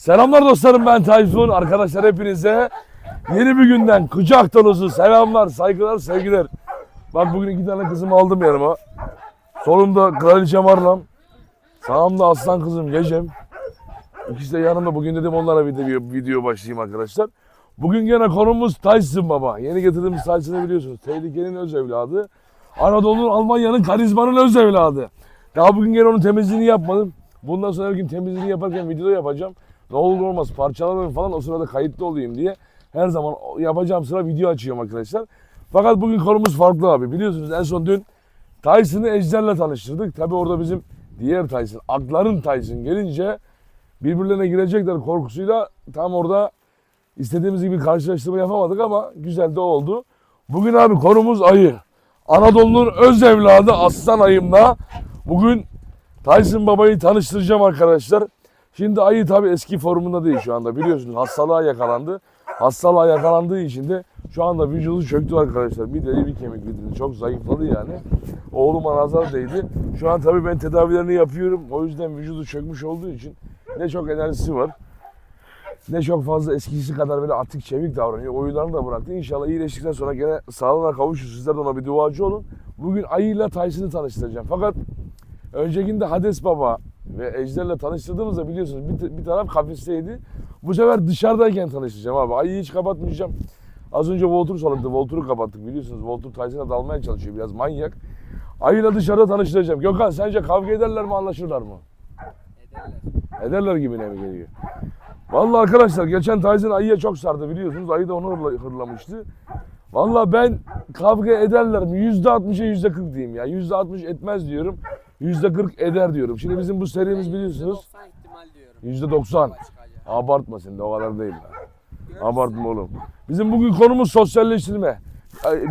Selamlar dostlarım ben Tayfun. Arkadaşlar hepinize yeni bir günden kucak dolusu selamlar, saygılar, sevgiler. Bak bugün iki tane kızımı aldım yanıma. Solumda kraliçem Arlam. Sağımda aslan kızım Gecem. İkisi de yanımda. Bugün dedim onlara bir de bir video başlayayım arkadaşlar. Bugün gene konumuz Tyson baba. Yeni getirdiğimiz Tyson'ı biliyorsunuz. Tehlikenin öz evladı. Anadolu'nun Almanya'nın karizmanın öz evladı. Daha bugün gene onun temizliğini yapmadım. Bundan sonra her gün temizliğini yaparken video yapacağım. Ne olur olmaz parçalanır falan o sırada kayıtlı olayım diye. Her zaman yapacağım sıra video açıyorum arkadaşlar. Fakat bugün konumuz farklı abi. Biliyorsunuz en son dün Tyson'ı Ejder'le tanıştırdık. Tabi orada bizim diğer Tyson, Akların Tyson gelince birbirlerine girecekler korkusuyla tam orada istediğimiz gibi karşılaştırma yapamadık ama güzel de oldu. Bugün abi konumuz ayı. Anadolu'nun öz evladı Aslan Ayım'la bugün Tyson Baba'yı tanıştıracağım arkadaşlar. Şimdi ayı tabi eski formunda değil şu anda biliyorsunuz hastalığa yakalandı. Hastalığa yakalandığı için de şu anda vücudu çöktü arkadaşlar. Bir deri bir kemik bir. Çok zayıfladı yani. Oğluma nazar değdi. Şu an tabii ben tedavilerini yapıyorum. O yüzden vücudu çökmüş olduğu için ne çok enerjisi var. Ne çok fazla eskisi kadar böyle atik çevik davranıyor. Oyunlarını da bıraktı. İnşallah iyileştikten sonra gene sağlığına kavuşur. Sizler de ona bir duacı olun. Bugün ayıyla Tyson'ı tanıştıracağım. Fakat öncekinde Hades Baba ve Ejder'le tanıştırdığımızda biliyorsunuz bir, bir taraf kafesteydi. Bu sefer dışarıdayken tanışacağım abi. Ayıyı hiç kapatmayacağım. Az önce Voltur salındı. Voltur'u kapattık biliyorsunuz. Voltur Tyson'a dalmaya çalışıyor. Biraz manyak. Ayıyla dışarıda tanıştıracağım. Gökhan sence kavga ederler mi anlaşırlar mı? Ederler. Ederler gibi ne mi geliyor? Vallahi arkadaşlar geçen Tyson ayıya çok sardı biliyorsunuz. Ayı da onu hırla- hırlamıştı. Vallahi ben kavga ederler mi? Yüzde altmışa yüzde kırk diyeyim ya. Yüzde altmış etmez diyorum. Yüzde kırk eder diyorum. Şimdi bizim bu serimiz biliyorsunuz. %90 ihtimal diyorum. Yüzde doksan. Abartma sen de o kadar değil. Görürsün. Abartma oğlum. Bizim bugün konumuz sosyalleştirme.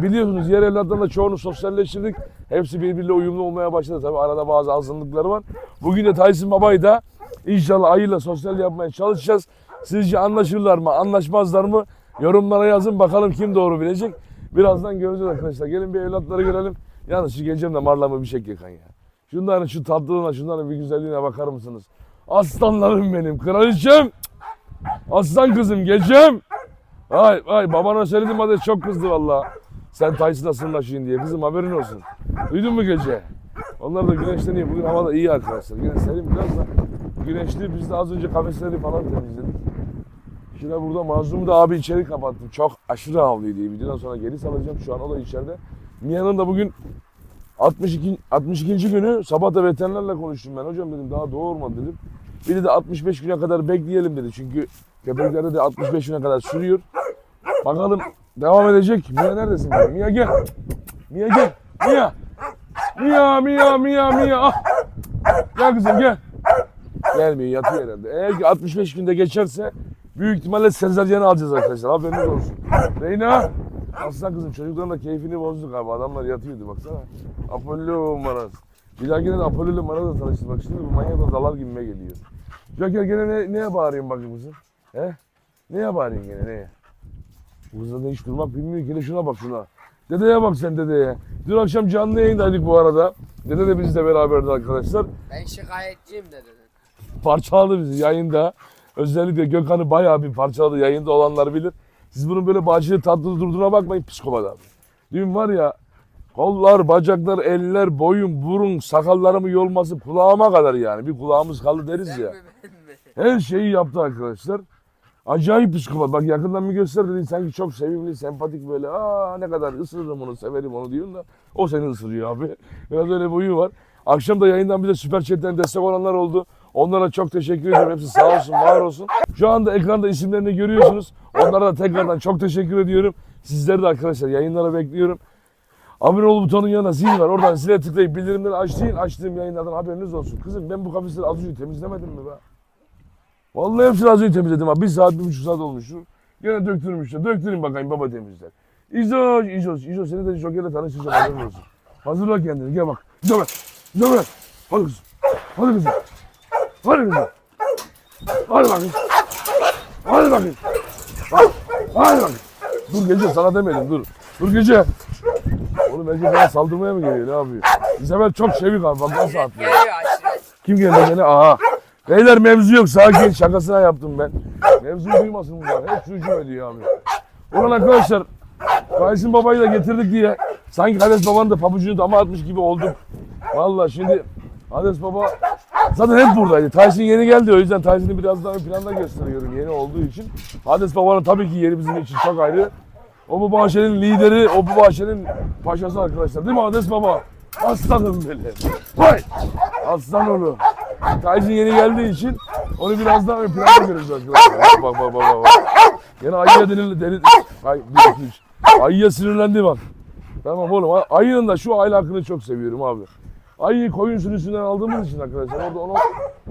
Biliyorsunuz yer evlatlarla çoğunu sosyalleştirdik. Hepsi birbiriyle uyumlu olmaya başladı. Tabii arada bazı azınlıkları var. Bugün de Tyson Baba'yı da inşallah ayıyla sosyal yapmaya çalışacağız. Sizce anlaşırlar mı, anlaşmazlar mı? Yorumlara yazın bakalım kim doğru bilecek. Birazdan göreceğiz arkadaşlar. Gelin bir evlatları görelim. Yalnız şu geleceğim de marlamı bir şey yakan ya. Şunların şu tatlılığına, şunların bir güzelliğine bakar mısınız? Aslanlarım benim, kraliçem. Aslan kızım, geleceğim. Ay ay babana söyledim hadi çok kızdı valla. Sen Tyson'la sırnaşıyın diye. Kızım haberin olsun. Duydun mu gece? Onlar da güneşleniyor. Bugün hava da iyi arkadaşlar. Yine serin biraz da güneşli. Biz de az önce kafesleri falan temizledik. Şimdi burada mazlumu da abi içeri kapattım. Çok aşırı havlıydı. Videodan sonra geri salacağım. Şu an o da içeride. Mia'nın da bugün 62. 62. günü sabah da veterinerle konuştum ben. Hocam dedim daha doğurmadı dedim. Biri de 65 güne kadar bekleyelim dedi. Çünkü köpeklerde de 65 güne kadar sürüyor. Bakalım devam edecek. Mia neredesin? Mia, Mia gel. Mia gel. Mia. Mia, Mia, Mia, Mia. Ah. Gel kızım gel. Gelmiyor yatıyor herhalde. Eğer ki 65 günde geçerse büyük ihtimalle sezaryen alacağız arkadaşlar. Haberiniz olsun. Reyna. Aslan kızım çocukların da keyfini bozduk abi. Adamlar yatıyordu baksana. Apollo Maraz. Bir daha gene de Apollo ile Maraz'la tanıştırmak şimdi bu manyak da dalar gibime geliyor. Joker gene ne, neye bağırıyorsun bakayım kızım? He? Neye bağırıyorsun gene neye? Bu kızda da hiç durmak bilmiyor ki. Hele şuna bak şuna. Dedeye bak sen dedeye. Dün akşam canlı yayındaydık bu arada. Dede de bizle beraberdi arkadaşlar. Ben şikayetçiyim de dedin. Parçaladı bizi yayında. Özellikle Gökhan'ı bayağı bir parçaladı. Yayında olanlar bilir. Siz bunun böyle bahçeli tatlı durduğuna bakmayın psikopat abi. Dün var ya kollar, bacaklar, eller, boyun, burun, sakallarımı yolması kulağıma kadar yani. Bir kulağımız kaldı deriz ya. Her şeyi yaptı arkadaşlar. Acayip psikopat. Bak yakından bir göster dedi. Sanki çok sevimli, sempatik böyle. Aa ne kadar ısırırım onu, severim onu diyorsun da. O seni ısırıyor abi. Biraz öyle boyu var. Akşam da yayından bize süper chatten destek olanlar oldu. Onlara çok teşekkür ediyorum. Hepsi sağ olsun, var olsun. Şu anda ekranda isimlerini görüyorsunuz. Onlara da tekrardan çok teşekkür ediyorum. Sizleri de arkadaşlar yayınlara bekliyorum. Abone ol butonun yanına zil var. Oradan zile tıklayıp bildirimleri açtığın açtığım yayınlardan haberiniz olsun. Kızım ben bu kafesleri az önce temizlemedim mi be? Vallahi hepsini az önce temizledim ha. Bir saat, bir buçuk saat olmuştur. Gene döktürüm işte. Döktürün bakayım baba temizler. İzo, İzo, İzo seni de Joker'le tanıştıracağım haberin olsun. Hazırla kendini gel bak. İzo bırak. Hadi kızım. Hadi kızım. Hadi kızım. Hadi bakayım. Hadi bakayım. Bak. Hadi bakayım. Dur gece sana demedim dur. Dur gece. Oğlum belki bana saldırmaya mı geliyor ne yapıyor? İzabel çok şevik abi bak nasıl atlıyor. Kim geldi gene? Aha. Beyler mevzu yok sakin şakasına yaptım ben. Mevzuyu duymasın bunlar. Hep çocuğum ediyor abi. Ulan arkadaşlar Kaysin babayı da getirdik diye sanki Hades babanın da pabucunu dama atmış gibi olduk. Vallahi şimdi Hades baba zaten hep buradaydı. Tyson yeni geldi o yüzden Tyson'ı biraz daha planda gösteriyorum yeni olduğu için. Hades babanın tabii ki yeri bizim için çok ayrı. O bu bahçenin lideri, o bu bahçenin paşası arkadaşlar. Değil mi Hades baba? Aslanım benim. Vay! Aslan oğlum. Tyson yeni geldiği için onu biraz daha ön planda görüyoruz arkadaşlar. Bak bak bak bak. bak. Yine ayıya denildi. Deli... Ay, bir, iki, üç. Ayıya sinirlendi bak. Tamam oğlum. ay- Ayının da şu ahlakını çok seviyorum abi. Ayıyı koyun sürüsünden aldığımız için arkadaşlar. Orada onu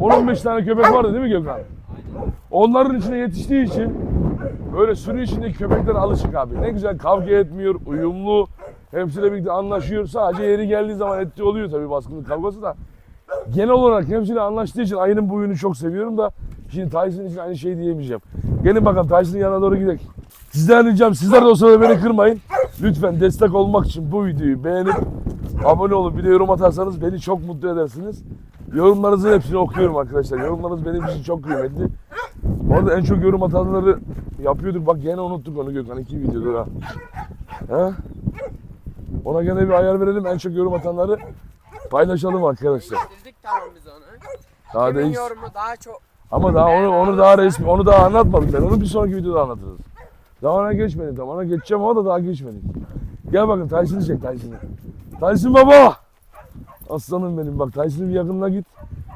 10-15 tane köpek vardı değil mi Gökhan? Onların içine yetiştiği için böyle sürü içindeki köpekler alışık abi. Ne güzel kavga etmiyor, uyumlu. Hepsiyle birlikte anlaşıyor. Sadece yeri geldiği zaman ettiği oluyor tabii baskınlık kavgası da. Genel olarak hepsiyle anlaştığı için ayının bu huyunu çok seviyorum da şimdi Tyson için aynı şey diyemeyeceğim. Gelin bakalım Tyson'ın yanına doğru gidelim. Sizden ricam sizler de o sırada beni kırmayın. Lütfen destek olmak için bu videoyu beğenip abone olup bir de yorum atarsanız beni çok mutlu edersiniz. Yorumlarınızın hepsini okuyorum arkadaşlar. Yorumlarınız benim için çok kıymetli. Bu arada en çok yorum atanları yapıyorduk. Bak gene unuttuk onu Gökhan. iki videodur ha. He? Ona gene bir ayar verelim. En çok yorum atanları paylaşalım arkadaşlar. Değiştirdik tamam biz onu. Daha Kimin yorumu daha çok. Ama daha onu onu daha resmi onu daha anlatmadık ben. Onu bir sonraki videoda anlatırız. Daha ona geçmedik tam. Geçeceğim ama da daha geçmedik. Gel bakın Tyson'ı çek Tyson'ı. Tyson baba! Aslanım benim bak Tyson'ın yakınına git.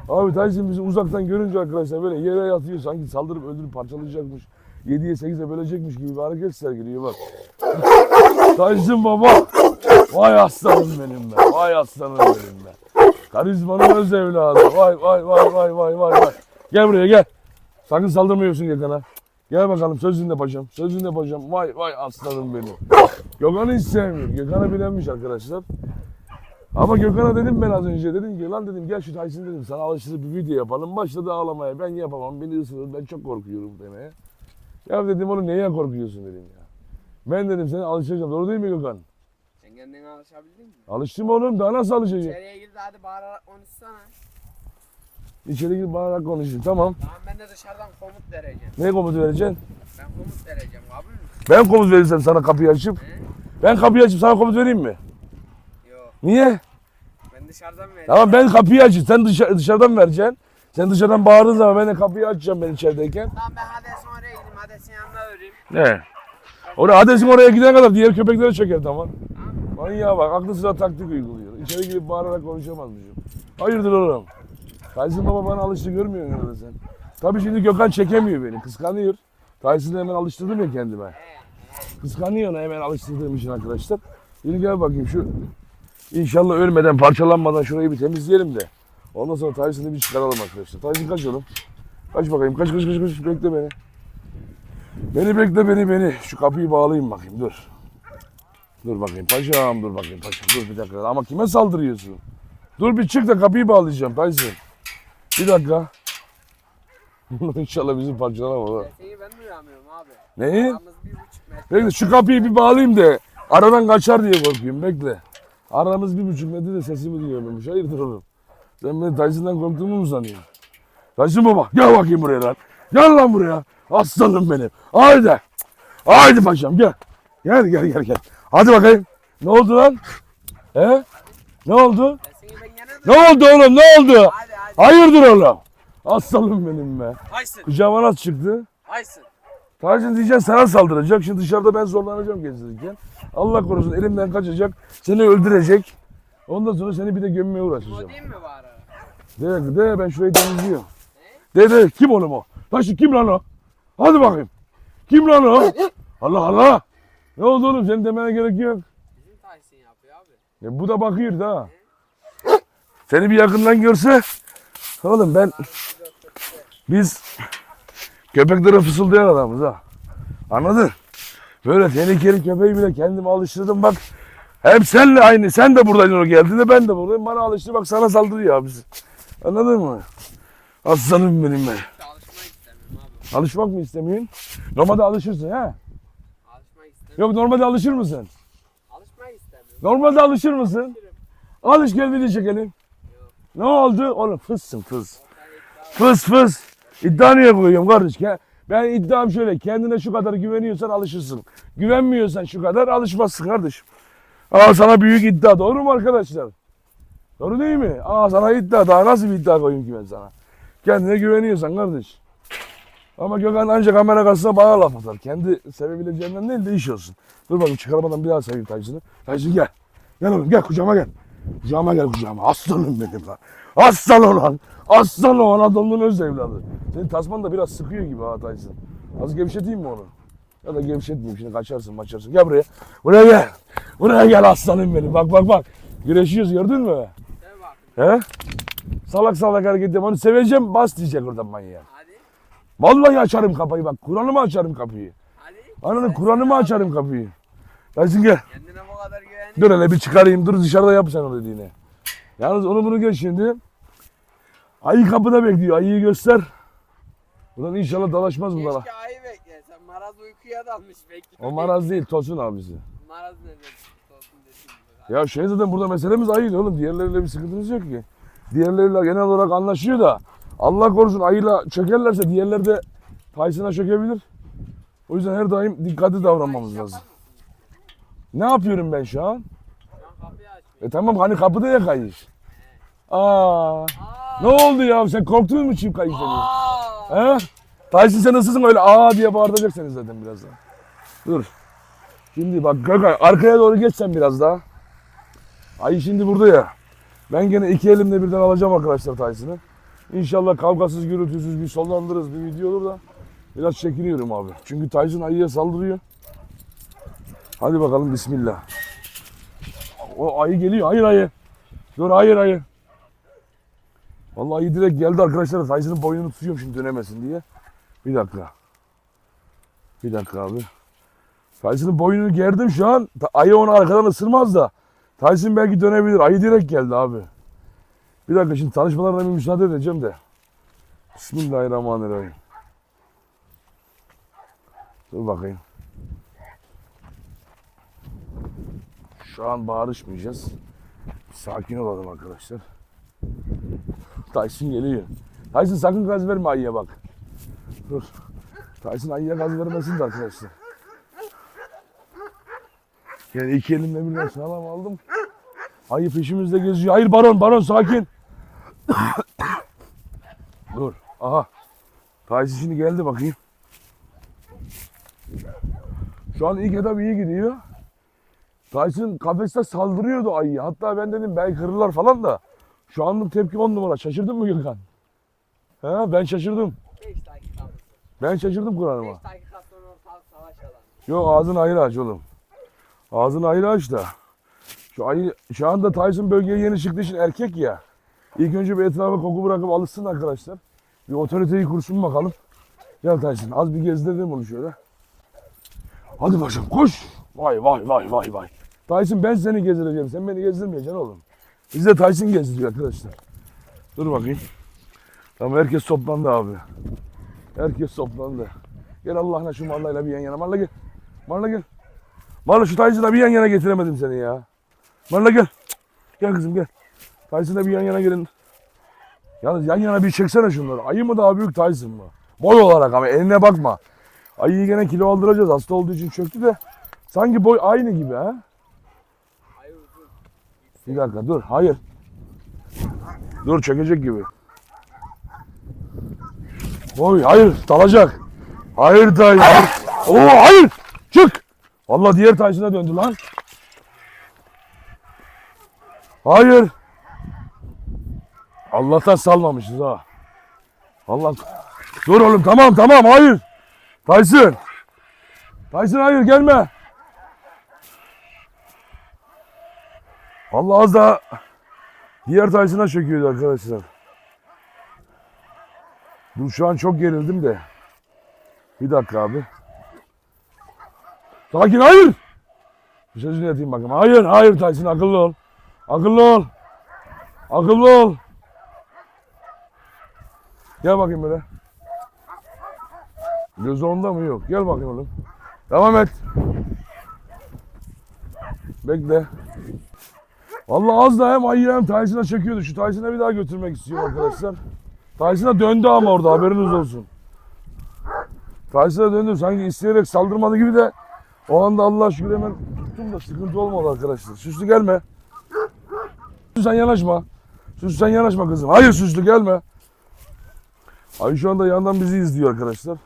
Abi Tyson bizi uzaktan görünce arkadaşlar böyle yere yatıyor sanki saldırıp öldürüp parçalayacakmış. 7'ye 8'e bölecekmiş gibi bir hareket sergiliyor bak. Tyson baba! Vay aslanım benim be. Vay aslanım benim be. Karizmanın öz evladı. Vay vay vay vay vay vay vay. Gel buraya gel. Sakın saldırmıyorsun Gökhan'a. Gel bakalım sözünde paşam. Sözünde paşam. Vay vay aslanım benim. Gökhan'ı hiç sevmiyor. Gökhan'a bilenmiş arkadaşlar. Ama Gökhan'a dedim ben az önce dedim ki lan dedim gel şu Tyson dedim sana alıştırıp bir video yapalım. Başladı ağlamaya ben yapamam beni ısırır ben çok korkuyorum demeye. Ya dedim onu neye korkuyorsun dedim ya. Ben dedim seni alıştıracağım doğru değil mi Gökhan? Sen kendine alışabildin mi? Alıştım oğlum daha nasıl alışacağım? İçeriye girdi hadi bağırarak konuşsana. İçeri gidip bağırarak konuşayım tamam. Tamam ben de dışarıdan komut vereceğim. Ne komut vereceksin? Ben komut vereceğim mü? Ben komut verirsem sana kapıyı açıp. He? Ben kapıyı açıp sana komut vereyim mi? Yok. Niye? Ben dışarıdan vereceğim. Tamam ben kapıyı açayım. Sen dışarı, dışarıdan vereceksin. Sen dışarıdan bağırdığın zaman ben de kapıyı açacağım ben içerideyken. Tamam ben Hades'in oraya gideyim. Hades'in yanına vereyim. Ne? Oraya Hades'in oraya gidene kadar diğer köpekleri çeker tamam. Tamam. Manyağa bak aklı sıra taktik uyguluyor. İçeri girip bağırarak konuşamazmışım. Hayırdır oğlum? Tyson baba bana alıştı görmüyor musun sen? Tabii şimdi Gökhan çekemiyor beni. Kıskanıyor. Tyson'ı hemen alıştırdım ya kendime. Kıskanıyor onu hemen alıştırdığım için arkadaşlar. Şimdi gel bakayım şu İnşallah ölmeden parçalanmadan şurayı bir temizleyelim de. Ondan sonra Tyson'ı bir çıkaralım arkadaşlar. Tyson kaç oğlum. Kaç bakayım. Kaç kaç kaç kaç. Bekle beni. Beni bekle beni beni. Şu kapıyı bağlayayım bakayım dur. Dur bakayım paşam dur bakayım paşam. Dur bir dakika. Ama kime saldırıyorsun? Dur bir çık da kapıyı bağlayacağım Tyson. Bir dakika. İnşallah bizi parçalamaz. seni ben duyamıyorum abi. Neyi? Aramız bir buçuk metre. Bekle şu kapıyı bir bağlayayım da aradan kaçar diye korkuyorum bekle. Aramız bir buçuk metre de sesimi duyuyormuş. Hayırdır oğlum? Sen beni Tyson'dan korktuğumu mu sanıyorsun? Tyson baba gel bakayım buraya lan. Gel lan buraya. Aslanım benim. Haydi. Haydi paşam gel. Gel gel gel gel. Hadi bakayım. Ne oldu lan? He? Ne oldu? Ne oldu oğlum ne oldu? Hadi. Hayırdır oğlum? Aslanım benim be. Haysın. Kucağıma nasıl çıktı? Haysın. Tyson diyeceksin sana saldıracak. Şimdi dışarıda ben zorlanacağım gezdirirken. Allah korusun elimden kaçacak. Seni öldürecek. Ondan sonra seni bir de gömmeye O uğraşacağım. değil mi bari? De, de ben şurayı temizliyorum. De de kim oğlum o? Taşı kim lan o? Hadi bakayım. Kim lan o? Allah Allah. Ne oldu oğlum senin demene gerek yok. Bizim Tyson yapıyor abi. E, bu da bakıyor da. Seni bir yakından görse. Oğlum ben biz köpeklere fısıldayan adamız ha. Anladın? Böyle tehlikeli köpeği bile kendime alıştırdım bak. Hep senle aynı. Sen de buradaydın o geldiğinde ben de buradayım. Bana alıştı bak sana saldırıyor abisi. Anladın mı? Aslanım benim ben. Alışmak mı istemiyorsun? Normalde alışırsın ha? Yok normalde alışır mısın? Alışmak istemiyorum. Normalde alışır mısın? Alış gel video çekelim. Ne oldu? Oğlum fızsın fız. Fıs fıs. İddia niye koyuyorum kardeş? Ben iddiam şöyle. Kendine şu kadar güveniyorsan alışırsın. Güvenmiyorsan şu kadar alışmazsın kardeşim. Aa sana büyük iddia. Doğru mu arkadaşlar? Doğru değil mi? Aa sana iddia. Daha nasıl bir iddia koyayım ki ben sana? Kendine güveniyorsan kardeş. Ama Gökhan ancak kamera karşısında bana laf atar. Kendi sevebileceğinden değil de iş olsun. Dur bakayım çıkarmadan bir daha seveyim Tayşın'ı. Tayşın gel. Gel oğlum gel kucağıma gel. Kucağıma gel kucağıma. Aslanım benim lan. Aslan olan. Aslan o Anadolu'nun öz evladı. Senin tasman da biraz sıkıyor gibi ha. Az gevşeteyim mi onu? Ya da gevşetmeyeyim şimdi kaçarsın maçarsın. Gel buraya. Buraya gel. Buraya gel aslanım benim. Bak bak bak. Güreşiyoruz gördün mü? He? Salak salak hareket yap. Onu seveceğim bas diyecek oradan manyağa. Hadi. Vallahi açarım kapıyı bak. Kur'an'ımı açarım kapıyı. Hadi. Ananı Kur'an'ımı açarım kapıyı. Tayşın gel. Kendine bu kadar. Dur hele bir çıkarayım. Dur dışarıda yap sen o dediğini. Yalnız onu bunu geç şimdi. Ayı kapıda bekliyor. Ayıyı göster. Buradan inşallah dalaşmaz bunlara. Keşke ayı bekle. Sen maraz uykuya dalmış bekliyor. O maraz değil Tosun abisi. Maraz ne demek? Dediğim gibi. Ya şey zaten burada meselemiz ayıyla oğlum. Diğerleriyle bir sıkıntımız yok ki. Diğerleriyle genel olarak anlaşıyor da Allah korusun ayıyla çökerlerse diğerleri de Tyson'a çökebilir. O yüzden her daim dikkatli davranmamız lazım. Ne yapıyorum ben şu an? E tamam hani kapıda ya kayış. Aa, ne oldu ya sen korktun mu çift kayış dedi. Aa! He? Tyson sen ısısın öyle aa diye bağıracak seni zaten birazdan. Dur. Şimdi bak Gökay arkaya doğru geç sen biraz daha. Ay şimdi burada ya. Ben gene iki elimle birden alacağım arkadaşlar Tyson'ı. İnşallah kavgasız gürültüsüz bir sonlandırırız bir video olur da. Biraz çekiniyorum abi. Çünkü Tyson ayıya saldırıyor. Hadi bakalım bismillah. O ayı geliyor. Hayır ayı. Dur hayır ayı. Vallahi ayı direkt geldi arkadaşlar. Tyson'ın boynunu tutuyorum şimdi dönemesin diye. Bir dakika. Bir dakika abi. Tyson'ın boynunu gerdim şu an. Ayı onu arkadan ısırmaz da. Tyson belki dönebilir. Ayı direkt geldi abi. Bir dakika şimdi tanışmalarına bir müsaade edeceğim de. Bismillahirrahmanirrahim. Dur bakayım. Şu an bağırışmayacağız. Sakin olalım arkadaşlar. Tyson geliyor. Tyson sakın gaz verme ayıya bak. Dur. Tyson ayıya gaz vermesin de arkadaşlar. Yani iki elimle birden sağlam aldım. Ayı peşimizde geziyor. Hayır baron baron sakin. Dur. Aha. Tyson şimdi geldi bakayım. Şu an ilk etap iyi gidiyor. Tyson kafeste saldırıyordu ayıya. Hatta ben dedim belki kırırlar falan da. Şu anlık tepki on numara. Şaşırdın mı Gökhan? He, ben şaşırdım. 5 dakika. Ben şaşırdım Kur'an'ıma. 5 dakika sonra ortalık savaş alanı. Yok ağzını ayrı aç oğlum. Ağzını ayrı aç da. Şu ayı, şu anda Tyson bölgeye yeni çıktığı için erkek ya. İlk önce bir etrafa koku bırakıp alışsın arkadaşlar. Bir otoriteyi kursun bakalım. Gel Tyson az bir gezdirdim onu şöyle. Hadi başım koş. Vay vay vay vay vay. Tyson ben seni gezdireceğim. Sen beni gezdirmeyeceksin oğlum. Biz de Tyson gezdiriyor arkadaşlar. Dur bakayım. Tamam herkes toplandı abi. Herkes toplandı. Gel Allah'ına şu Marla'yla bir yan yana. Marla gel. Marla gel. Marla şu Tyson'la bir yan yana getiremedim seni ya. Marla gel. Gel kızım gel. Tyson'la bir yan yana gelin. Yalnız yan yana bir çeksene şunları. Ayı mı daha büyük Tyson mı? Boy olarak ama eline bakma. Ayıyı gene kilo aldıracağız. Hasta olduğu için çöktü de. Sanki boy aynı gibi ha. Bir dakika dur. Hayır. Dur çökecek gibi. Oy hayır dalacak. Hayır Tyson. Hayır. Oo hayır. Çık. Vallahi diğer Tyson'a döndü lan. Hayır. Allah'tan salmamışız ha. Allah. Dur oğlum tamam tamam hayır. Tyson. Tyson hayır gelme. Vallahi az daha diğer Tyson'a çöküyordu arkadaşlar. Dur şu an çok gerildim de. Bir dakika abi. Sakin hayır. Bir sözünü yatayım bakayım. Hayır hayır Tyson akıllı ol. Akıllı ol. Akıllı ol. Gel bakayım böyle. Gözü onda mı yok? Gel bakayım oğlum. Devam et. Bekle. Vallahi az daha hem ayı hem Tyson'a çekiyordu. Şu Tyson'a bir daha götürmek istiyorum arkadaşlar. Tyson'a döndü ama orada haberiniz olsun. Tyson'a döndü sanki isteyerek saldırmadı gibi de o anda Allah şükür hemen tuttum da sıkıntı olmadı arkadaşlar. Süslü gelme. Süslü sen yanaşma. Süslü sen yanaşma kızım. Hayır Süslü gelme. Ay şu anda yandan bizi izliyor arkadaşlar.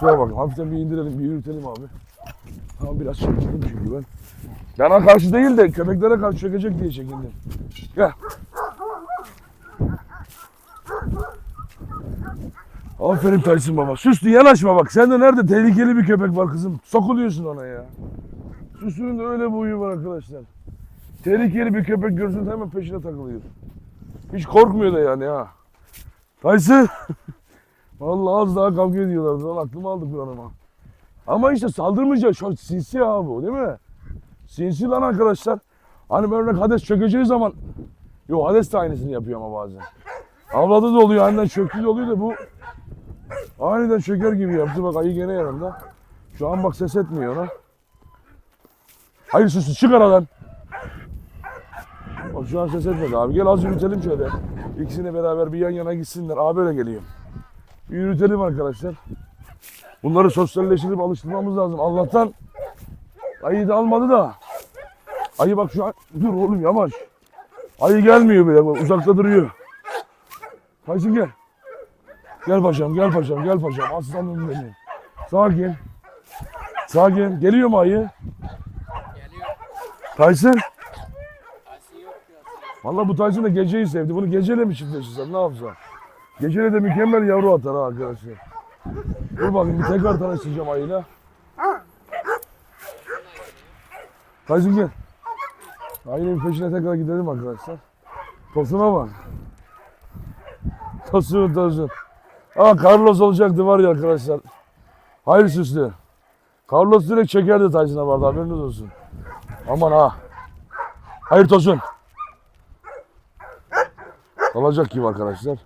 Şuraya bakın hafiften bir indirelim bir yürütelim abi. Tamam biraz çekindim çünkü ben. Yana karşı değil de köpeklere karşı çökecek diye çekindim. Gel. Aferin Tyson baba. Süslü yanaşma bak. Sende nerede tehlikeli bir köpek var kızım. Sokuluyorsun ona ya. Süslü'nün de öyle bir var arkadaşlar. Tehlikeli bir köpek görsün hemen peşine takılıyor. Hiç korkmuyor da yani ha. Tyson. Vallahi az daha kavga ediyorlardı. Lan aklımı aldı Kur'an'ıma. Ama işte saldırmayacak. Şu sinsi ha bu değil mi? Sinsi lan arkadaşlar. Hani böyle Hades çökeceği zaman Yo Hades de aynısını yapıyor ama bazen. Avladı da oluyor, aniden çöktü de oluyor da bu aniden çöker gibi yaptı. Bak ayı gene yanında. Şu an bak ses etmiyor ona. Hayır süsü çık aradan. O şu an ses etmedi abi. Gel az yürütelim şöyle. İkisini beraber bir yan yana gitsinler. Abi böyle geliyor. Yürütelim arkadaşlar. Bunları sosyalleştirip alıştırmamız lazım. Allah'tan ayı da almadı da. Ayı bak şu an dur oğlum yavaş. Ayı gelmiyor bile bak uzakta duruyor. Tyson gel. Gel paşam gel paşam gel paşam aslanım benim. Sakin. Sakin. Geliyor mu ayı? Geliyor. Biraz. Valla bu Tyson da geceyi sevdi. Bunu geceyle mi çiftleştirsen ne yapsan? Geceyle de mükemmel yavru atar ha arkadaşlar. Dur bakayım bir tekrar tanıştıracağım ayıyla. Tyson gel. Ayının peşine tekrar gidelim arkadaşlar. Tosuna bak. Tosun tosun. Aa Carlos olacaktı var ya arkadaşlar. Hayır süslü. Carlos direkt çekerdi Tyson'a vardı haberiniz olsun. Aman ha. Hayır Tosun. Kalacak gibi arkadaşlar.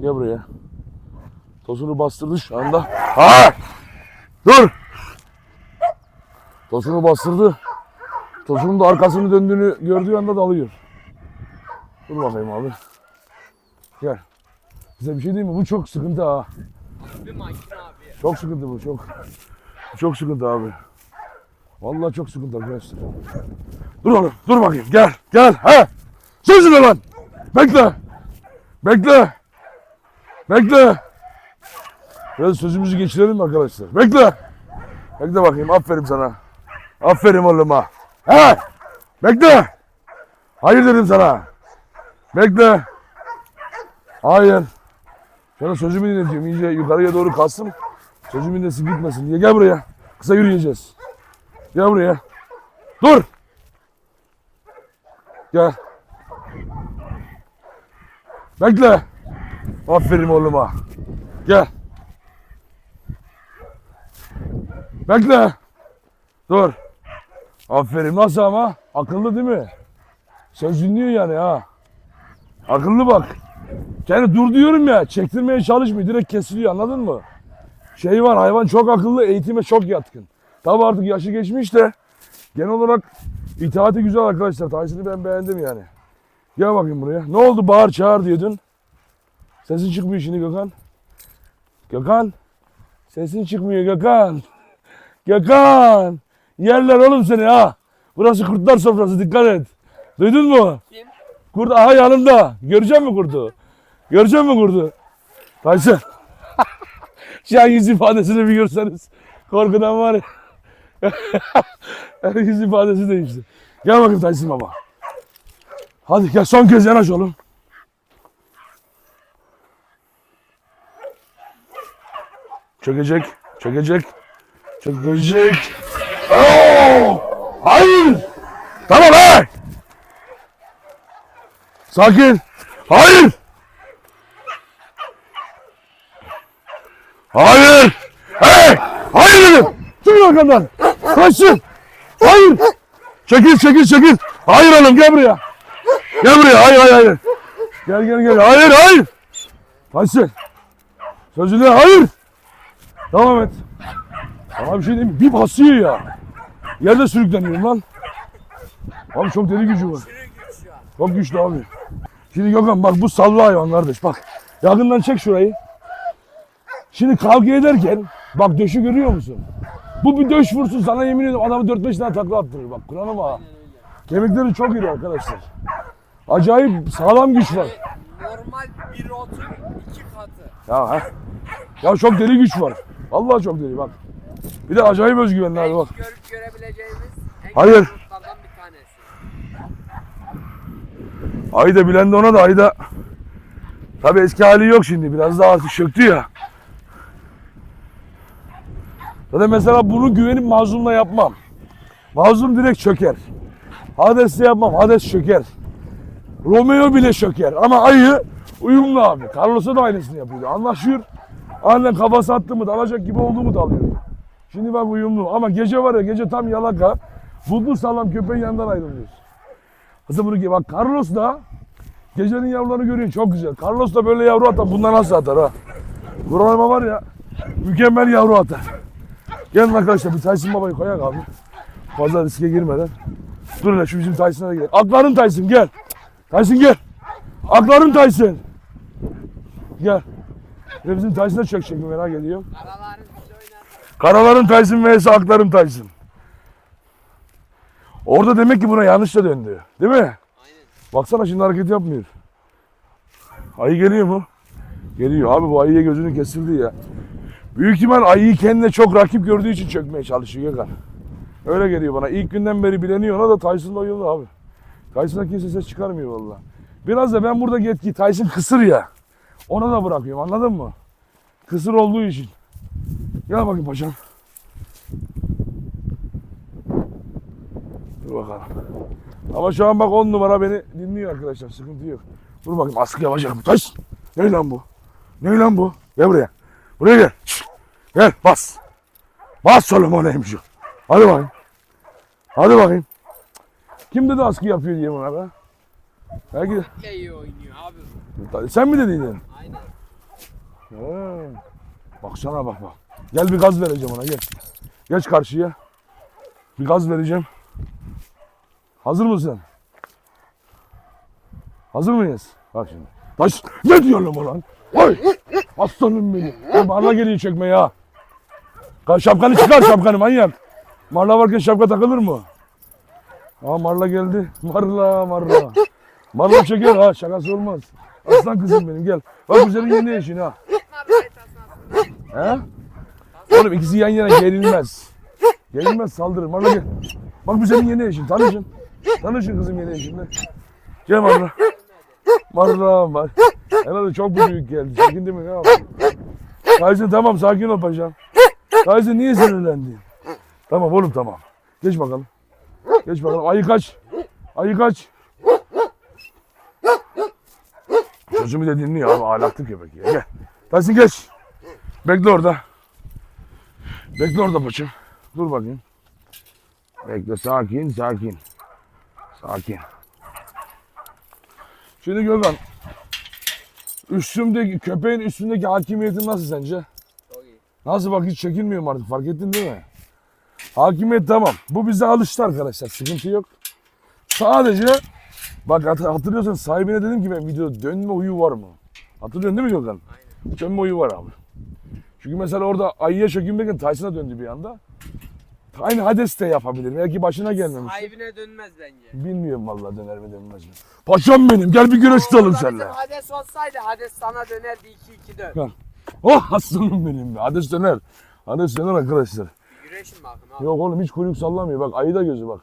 Gel buraya. Tosunu bastırdı şu anda. Ha! Dur! Tosunu bastırdı. Tosunun da arkasını döndüğünü gördüğü anda dalıyor. Dur bakayım abi. Gel. Size bir şey diyeyim mi? Bu çok sıkıntı ha. Çok sıkıntı bu çok. Çok sıkıntı abi. Vallahi çok sıkıntı arkadaşlar. Dur oğlum dur bakayım gel gel he. Sözünü lan. Bekle. Bekle. Bekle. Biraz sözümüzü geçirelim mi arkadaşlar? Bekle. Bekle bakayım aferin sana. Aferin oğluma. He. Bekle. Hayır dedim sana. Bekle. Hayır. Sana sözümü dinletiyorum. İyice yukarıya doğru kalsın. Sözümü dinlesin gitmesin diye. Gel buraya. Kısa yürüyeceğiz. Gel buraya. Dur. Gel. Bekle. Aferin oğluma. Gel. Bekle. Dur. Aferin. Nasıl ama? Akıllı değil mi? Söz dinliyor yani ha. Akıllı bak. Yani dur diyorum ya çektirmeye çalışmıyor direkt kesiliyor anladın mı? Şey var hayvan çok akıllı eğitime çok yatkın. Tabi artık yaşı geçmiş de genel olarak itaati güzel arkadaşlar. Tyson'ı ben beğendim yani. Gel bakayım buraya. Ne oldu bağır çağır diyordun. Sesin çıkmıyor şimdi Gökhan. Gökhan. Sesin çıkmıyor Gökhan. Gökhan. Yerler oğlum seni ha. Burası kurtlar sofrası dikkat et. Duydun mu? Kim? Kurt aha yanımda. Görecek mi kurdu? Görecek mi kurdu? Tyson. Şu an yüz ifadesini bir görseniz. Korkudan var ya. yüz ifadesi değişti. Gel bakayım Tyson baba. Hadi gel son kez yanaş oğlum. Çökecek. Çökecek. Çökecek. Oo! Hayır. Tamam he. Sakin. Hayır. Hayır. Hey! Hayır dedim. Çıkın arkamdan. Kaçsın. Hayır. Çekil çekil çekil. Hayır oğlum gel buraya. Gel buraya. Hayır hayır hayır. Gel gel gel. Hayır hayır. Kaçsın. Sözünü hayır. Devam et. Sana bir şey diyeyim mi? Bir basıyor ya. Yerde sürükleniyorum lan. Abi çok deli gücü var. Çok güçlü abi. Şimdi Gökhan bak bu sallı hayvan kardeş bak. Yakından çek şurayı. Şimdi kavga ederken bak döşü görüyor musun? Bu bir döş vursun sana yemin ediyorum adamı 4-5 tane takla attırır bak. Aynen öyle. Kemikleri çok iri arkadaşlar. Acayip sağlam güç var. Normal bir otun iki katı. Ya ha. Ya çok deli güç var. Vallahi çok deli bak. Bir de acayip özgüvenli abi bak. Görüp görebileceğimiz en Hayır. güzel bir tanesi. Ayı da bilen de ona da ayı da tabi eski hali yok şimdi biraz daha artık çöktü ya. Zaten mesela bunu güvenip mazlumla yapmam. Mazlum direkt çöker. Hades'le yapmam. Hades çöker. Romeo bile çöker. Ama ayı uyumlu abi. Carlos'a da aynısını yapıyordu. Anlaşıyor. Aniden kafası attı mı da alacak gibi oldu mu da alıyor. Şimdi bak uyumlu. Ama gece var ya gece tam yalaka. Buldu sağlam köpeğin yanından ayrılıyoruz. Aslında bunu bak Carlos da gecenin yavrularını görüyorsun çok güzel. Carlos da böyle yavru atar. Bundan nasıl atar ha? Buranıma var ya mükemmel yavru atar. Gelin arkadaşlar bir Tyson babayı koyak abi. Fazla riske girmeden. Dur hele şu bizim Tyson'a da gidelim. Akların Tyson gel. Tyson gel. Akların Tyson. Gel. Ve bizim Tyson'a çökecek mi merak ediyorum. Oynar. Karaların Tyson vs Akların Tyson. Orada demek ki buna yanlış da döndü. Değil mi? Aynen. Baksana şimdi hareket yapmıyor. Ayı geliyor mu? Geliyor. Abi bu ayıya gözünü kesildi ya. Büyük ihtimal ayıyı kendine çok rakip gördüğü için çökmeye çalışıyor Gökhan. Öyle geliyor bana. İlk günden beri bileniyor ona da Tyson'la uyumlu abi. Tyson'a kimse ses çıkarmıyor valla. Biraz da ben burada yetki Tyson kısır ya. Ona da bırakıyorum anladın mı? Kısır olduğu için. Gel bakayım paşam. Dur bakalım. Ama şu an bak on numara beni dinliyor arkadaşlar. Sıkıntı yok. Dur bakayım askı yapacak mı? Taş. Ne lan bu? Ne lan bu? Gel buraya. Buraya gel. Gel bas. Bas o neymiş o. Hadi bakayım. Hadi bakayım. Kim dedi askı yapıyor diye buna be? Belki iyi oynuyor abi. Sen mi dediydin? Aynen. He. Baksana bak bak. Gel bir gaz vereceğim ona gel. Geç karşıya. Bir gaz vereceğim. Hazır mısın? Hazır mıyız? Bak şimdi. Taş ne diyorsun lan? Oy! Aslanım benim. Ya Marla geliyor çekme ya. Ka- Şapkanı çıkar şapkanı manyak. Marla varken şapka takılır mı? Aa Marla geldi. Marla Marla. Marla çeker ha şakası olmaz. Aslan kızım benim gel. Bak güzelin yeni eşin ha. He? Oğlum ikisi yan yana gerilmez. Gerilmez saldırır. Marla gel. Bak bu senin yeni eşin. Tanışın. Tanışın kızım yeni eşinle. Gel Marla. Marla var. Herhalde çok büyük geldi. Çekindi mi ne yaptın? Tyson tamam sakin ol paşam. Tyson niye sinirlendin? Tamam oğlum tamam. Geç bakalım. Geç bakalım. Ayı kaç. Ayı kaç. Sözümü de dinliyor abi. Ahlaklı köpek ya. Gel. Tyson geç. Bekle orada. Bekle orada paçım. Dur bakayım. Bekle sakin sakin. Sakin. Şimdi Gökhan. Üstümdeki köpeğin üstündeki hakimiyetin nasıl sence? Çok iyi. Nasıl bak hiç çekinmiyorum artık fark ettin değil mi? Hakimiyet tamam. Bu bize alıştı arkadaşlar sıkıntı yok. Sadece bak hat- hatırlıyorsan sahibine dedim ki ben videoda dönme uyu var mı? Hatırlıyorsun değil mi Gökhan? Aynen. Dönme uyu var abi. Çünkü mesela orada ayıya çökünmeyken Tyson'a döndü bir anda. Aynı Hades de yapabilir. Belki başına gelmemiş. Sahibine dönmez bence. Bilmiyorum vallahi döner mi dönmez mi. Paşam benim gel bir güreş tutalım seninle. Hades olsaydı Hades sana dönerdi 2-2-4. Oh aslanım benim be. Hades döner. Hades döner arkadaşlar. Bir Güreşin bakın abi. Yok oğlum hiç kuyruk sallamıyor. Bak ayı da gözü bak.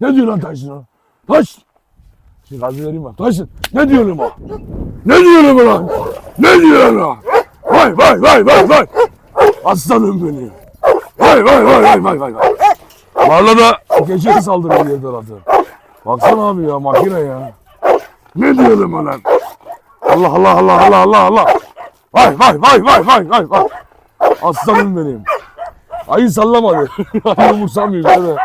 Ne diyor lan Tyson o? Taş! Şimdi gazı vereyim bak. Tyson ne diyor lan o? Ne diyor lan? Ne diyor lan o? Vay vay vay vay vay. Aslanım benim. Vay vay vay vay vay vay. Marla da gece saldırıyor diğer tarafta. Baksana abi ya makine ya. Ne diyor lan? Allah Allah Allah Allah Allah Allah. Vay vay vay vay vay vay vay. Aslanım benim. Ayı sallamadı. ayı umursamıyor. Böyle.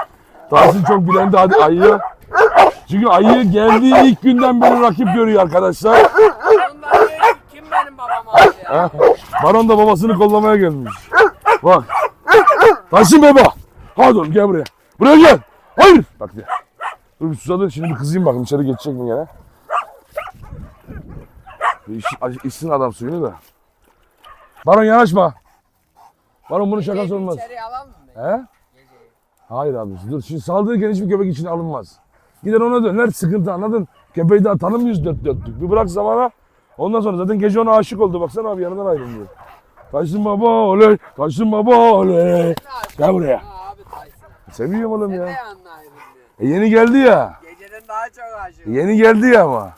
Tahsin çok bilendi hadi ayıya. Çünkü ayı geldiği ilk günden beri rakip görüyor arkadaşlar. Kim benim babam abi ya? Baron da babasını kollamaya gelmiş. Bak. Tahsin baba. Hadi oğlum gel buraya. Buraya gel. Hayır. Bak ya. Dur bir susadın şimdi bir kızayım bakayım içeri geçecek mi gene. Bir iç, içsin adam suyunu da. Baron yanaşma. Baron bunun şakası olmaz. İçeriye alalım mı? He? Hayır abi dur. Şimdi saldırırken hiçbir köpek için alınmaz. Gider ona döner sıkıntı anladın. Köpeği daha tanımıyoruz dört dörtlük. Bir bırak zamana. Ondan sonra zaten gece ona aşık oldu. Baksana abi yanından ayrılmıyor. Taşsın baba oley. Taşsın baba oley. Gel buraya. Abi Tyson. Seviyorum oğlum ya. E yeni geldi ya. Geceden daha çok aşık. Yeni geldi ya ama.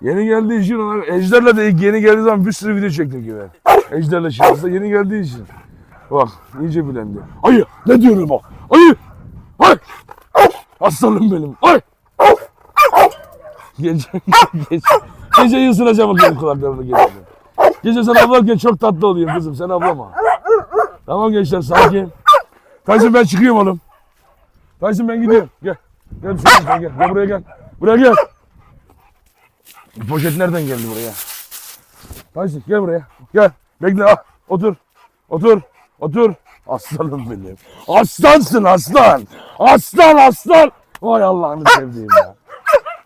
Yeni geldiği için ona Ejder'le de ilk yeni geldiği zaman bir sürü video çektim ki ben. Ejder'le şahısla yeni geldiği için. Bak iyice bilendi. Ayı ne diyorum bak. Ayı. Ay. Aslanım benim. Ay. Gece, gece, gece ısıracağım bakayım kulaklarını gece. Gece sen ablarken çok tatlı olayım kızım sen ablama. Tamam gençler sakin. Tyson ben çıkıyorum oğlum. Tyson ben gidiyorum. Gel. Gel sen gel, gel. Gel buraya gel. Buraya gel. Bu poşet nereden geldi buraya? Tyson gel buraya. Gel. Bekle ah. Otur. Otur. Otur. Aslanım benim. Aslansın aslan. Aslan aslan. Vay Allah'ını sevdiğim ya.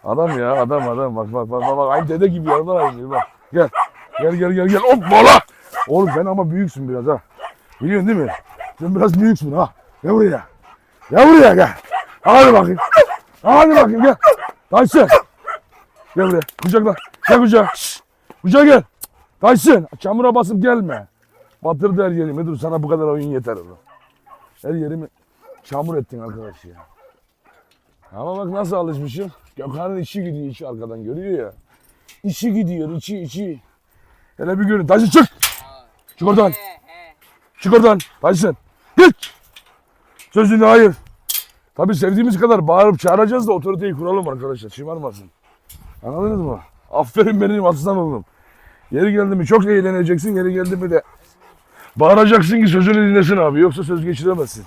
Adam ya adam adam bak bak bak bak, bak. aynı dede gibi yanından ayrılıyor bak. Gel. Gel gel gel gel. Hop mola. Oğlum sen ama büyüksün biraz ha. Biliyorsun değil mi? Sen biraz büyüksün ha. Gel buraya. Gel buraya gel. Hadi bakayım. Hadi bakayım gel. Tyson. Gel buraya. Kucakla. Gel kucağa. Şşş. Gel. Tyson. Çamura basıp gelme. Batırdı her yerimi. Dur sana bu kadar oyun yeter oğlum. Her yerimi çamur ettin arkadaş ya. Ama bak nasıl alışmışım. Gökhan'ın içi gidiyor içi arkadan görüyor ya. İçi gidiyor içi içi. Hele bir görün. Tyson çık. Çık oradan. Çık oradan. Tyson. Git. Sözünde hayır. Tabii sevdiğimiz kadar bağırıp çağıracağız da otoriteyi kuralım arkadaşlar. Şımarmasın. Anladınız mı? Aferin benim aslan oğlum. Yeri geldi mi çok eğleneceksin. Yeri geldi mi de bağıracaksın ki sözünü dinlesin abi. Yoksa söz geçiremezsin.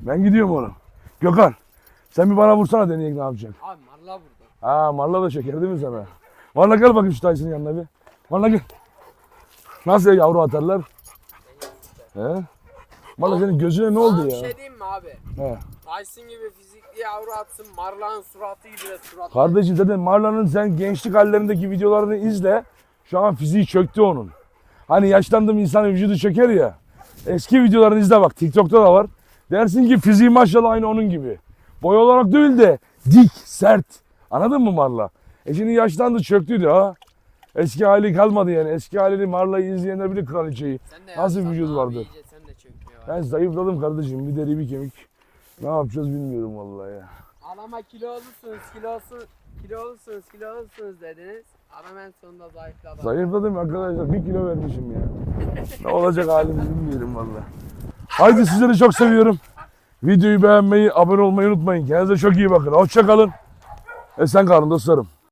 Ben gidiyorum oğlum. Gökhan. Sen bir bana vursana deneyek ne yapacak. Abi marla burada. Ha Marla da şeker değil mi sana? Marla gel bakayım şu Tyson'ın yanına bir. Marla gel. Nasıl yavru atarlar? He? Marla senin gözüne ne oldu Sana bir ya? şey diyeyim mi abi? He. Tyson gibi fizikli yavru atsın. Marla'nın suratı gibi de suratı. Kardeşim zaten Marla'nın sen gençlik hallerindeki videolarını izle. Şu an fiziği çöktü onun. Hani yaşlandım insanın vücudu çöker ya. Eski videolarını izle bak. TikTok'ta da var. Dersin ki fiziği maşallah aynı onun gibi. Boy olarak değil de dik, sert. Anladın mı Marla? E şimdi yaşlandı çöktü diyor ha. Eski hali kalmadı yani. Eski halini Marla'yı izleyenler bilir kraliçeyi. Nasıl yapsan vücut vardı? iyice sen de. Ben zayıfladım kardeşim. Bir deri bir kemik. Ne yapacağız bilmiyorum vallahi ya. Adama kilolusunuz, kilolusunuz, kilolusunuz, kilolusunuz dediniz. Adam en sonunda zayıfladı. Zayıfladım arkadaşlar. Bir kilo vermişim ya. ne olacak halimiz bilmiyorum valla. Haydi sizleri çok seviyorum. Videoyu beğenmeyi, abone olmayı unutmayın. Kendinize çok iyi bakın. Hoşça kalın. Esen kalın dostlarım.